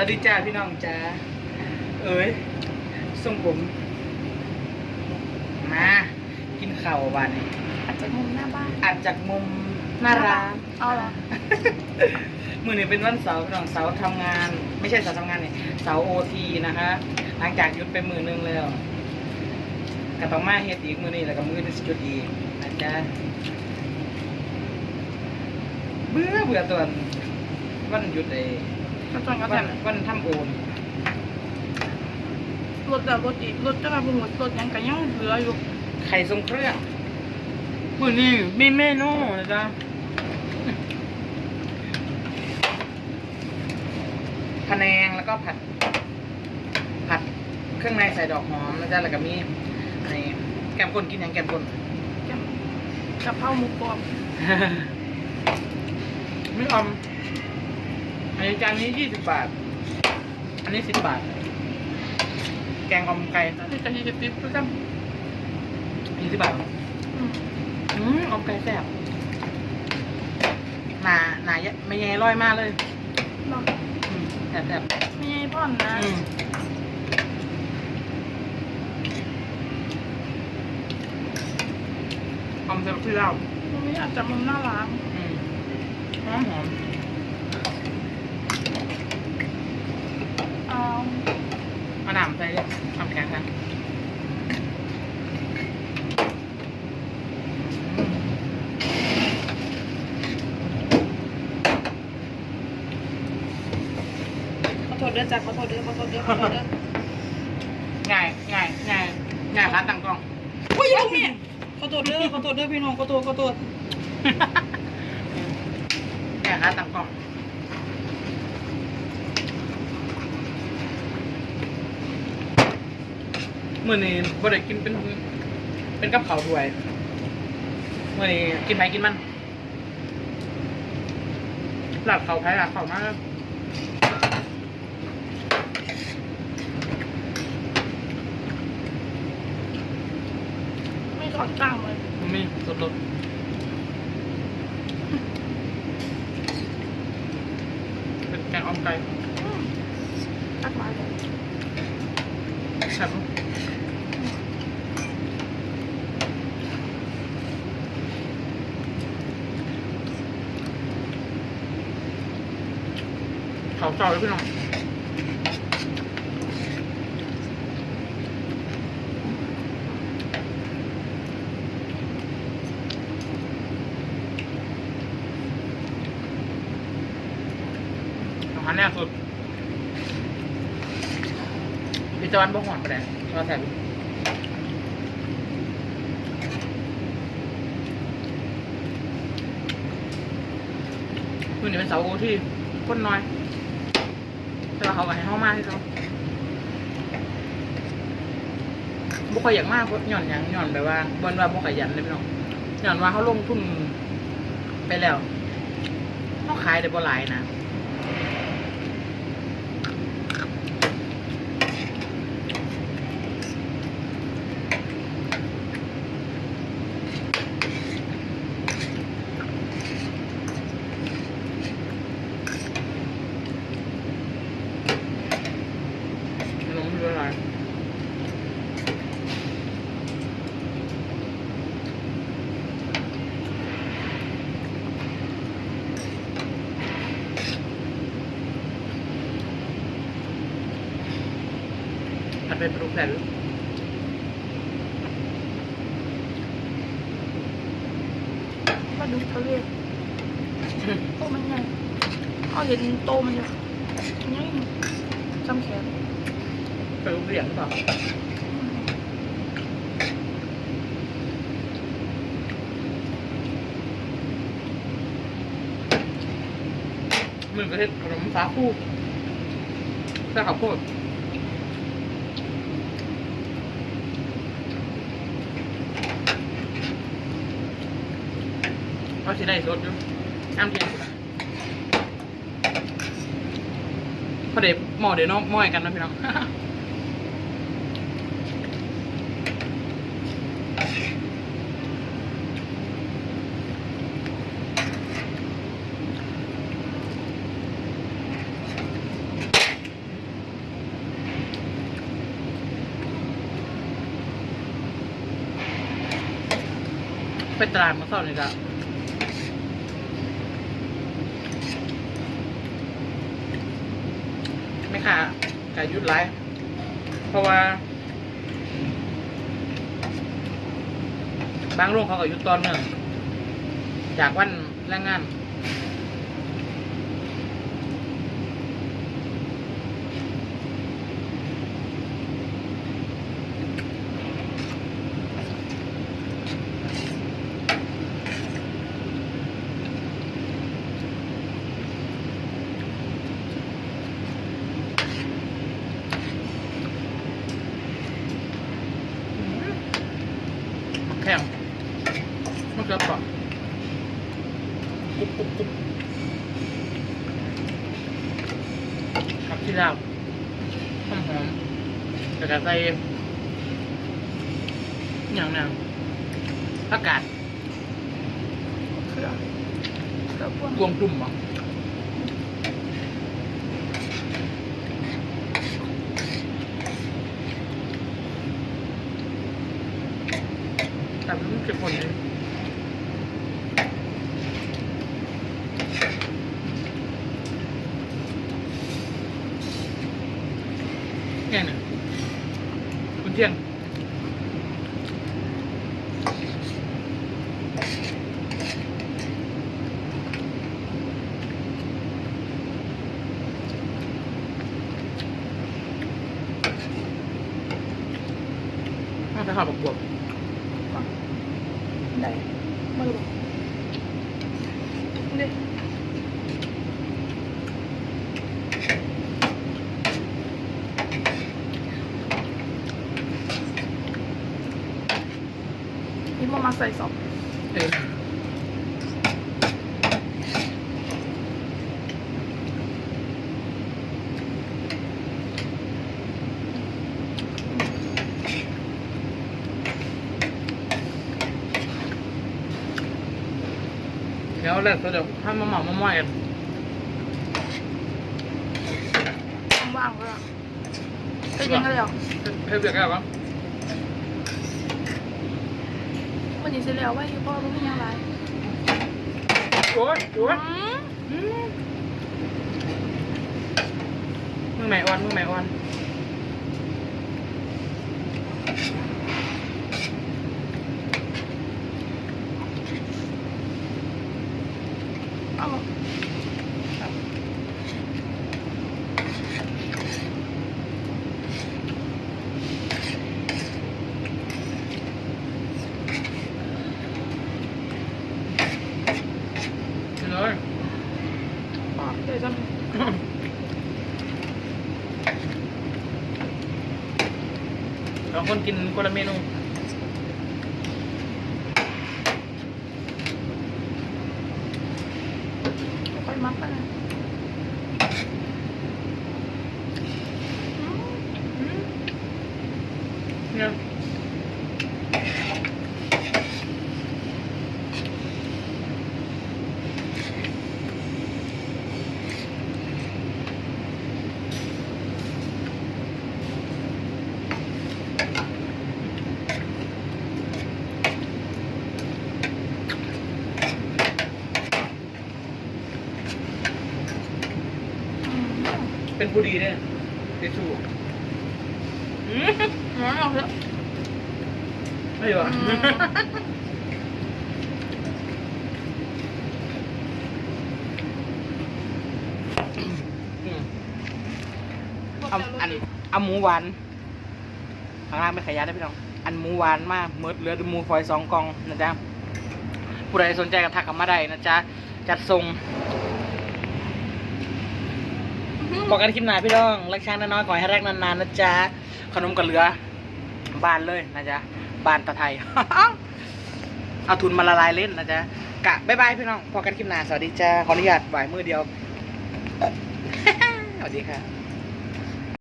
วัสดีจ้าพี่น้องจ้าเอ้ยส่งผมมากินข้าววันนี้อาจจะมุมหน้าบ้านอัดจากมุมหน้าร้านเอาเหรอมือนี้เป็นวันเสาร์พี่น้องเสาร์ทำงาน ไม่ใช่เสาร์ทำงานนี่เสาร์โอทีนะคะ หลังจากหยุดไปมือนึงแล้วก็ต้องมาเฮ็ดอีกมือนี้แล้วก็มือนี้สิหยุดอีกนะจ๊ะเบื่อเบื่อตัววันหยุดเอ ก็ตอนก็วัแต่นวันทำโอนรถแบบรถอีกรถจะมาบุญรถยังกันยังเหลืออยู่ไข่ทรงเครื่องมือนี้มีเมนูนะจ๊ะพะแนงแล้วก็ผัด ผัดเครื่องในใส่ดอกหอมนะจ๊ะแล้วก็มีอันนี้แกมกลกินอย่างแกมกลกะเพราหมูกรอบไม่ออม อันนี้จานนี้ยี่สิบบาท อันนี้สิบบาท แกงออมไก่ที่จะที่จะติ๊บก็จยี่สิบบาทำอืมอืมออมไก่แซ่บหนาหนาเยอะไม่แย่ร้อยมากเลยเนาะอืมแซ่บแซ่บไม่ใช่พ่อนนะอืมออมแซ่บที่เรามันไม่อาจจะมุมหน้าร้านอืมหอมหอม เอา เอาหนามใส่เลยทำแข็งค่ะอืม ข อโทษเด้อจ้ะขอโทษเด้อขอโทษเด้อขอโทษเด้อง่ายง่ายง่ายง่ายร้านตั้งกล้องโอ้ยยังเนี่ยขอโทษเด้อขอโทษเด้อพี่น้องขอโทษขอโทษง่ายร้านตั้งกล้องมื่อนี้บ่ได้กินเป็นเป็นกับเขาวด้วยมื่อนี้กินไปกินมันหลับเขาวไผ่หลับเขาวมาก ไม่ถอดกลามเลยมีสดๆเป็นแกงอ่อมไก่ตักมาเลยแซ่บเขาเจ้าเลยพี่น้องอาหาร แน่สุดพี่ตะวันบ่หอนไปไหนรอแถบคืนนี้เป็นเสาโอที่คนน้อยแต่ว่าเขาก็ให้เข้ามาที่เขาบุคอยอย่ากมากหย่อนหยังหย่อนแบบว่าบนว่าบุขยันเลยพี่น้องหย่อนว่าเขาลงทุนไปแล้วเขาขายได้บ่หลายนะ ผัดเป็นปลาดุกแผ่นมาดูทะเลโตมันใหญ่เอาเห็นโตมันอยู่ยังจำแขนปลาดุกเหลี่ยงหรือเปล่าเหมือนประเทศขนมฟ้าคู่ใช่ข้าวโพด เขาสิได้สดอยู่น้ำเทียนพอเดี๋ยวหมอเดี๋ยวน้องม้อยกันนะพี่น้องไปตลาดมาสอนเลยจ้ะ ค่ะกายุดไลฟ์เพราะว่า บางโรงเขาก็หยุดตอนหนึ่งจากวันแรงงาน แข็ง มันเกือบปะกรุบกรุบกรุบครับที่เราหอมหอมๆแต่ก็ใส่อย่างนั้นอากาศเครือเครือพวงกวงจุ่มอะแต่มันเก็บผลเลยแค่เนี่ยคุณเที่ยง น่าจะหาบวบได้มาดูเด็นี่มามาใส่สองๆเอ ดี๋ยวแรกก็เดี๋ยวให้มาหม่อมาม่อยกันว่างเลยอะไปยังกันเลยเหรอเฮ้ยเบียร์แก้วกันวันนี้เสร็จแล้วไว้ที่พ่อรู้ไม่ยังไรโอ้ยโอ้ยอืมมือใหม่อ่อนมือใหม่อ่อน เอากินเลยอ๋อเดี๋ยวจะ สองคนกินคนละเมนู ค่อยมัดไปนะอืมอืม เนี่ยเป็นผู้ดีเนี่ยทิชชู่ อืมอืมเอาเถอะไม่อยู่อะอืมอืมเอาอันเอาหมูหวานข้างล่างไม่ขยะได้พี่น้อง อันหมูหวานมากเมิดเหลือหมูฝอยสองกล่องนะจ๊ะผู้ใดสนใจก็ทักกันมาได้นะจ๊ะ จัดส่งบอกกันคลิปหน้าพี่น้องรักช้างน้อยๆขอให้รักนานๆนะจ๊ะ ขนมกระเหลือบานเลยนะจ๊ะบานตะไทย เอาทุนมาละลายเล่นนะจ๊ะกะบ๊ายบายพี่น้องพอกันคลิปหน้าสวัสดีจ้าขออนุญาตไหวมือเดียวสวัสดีค่ะ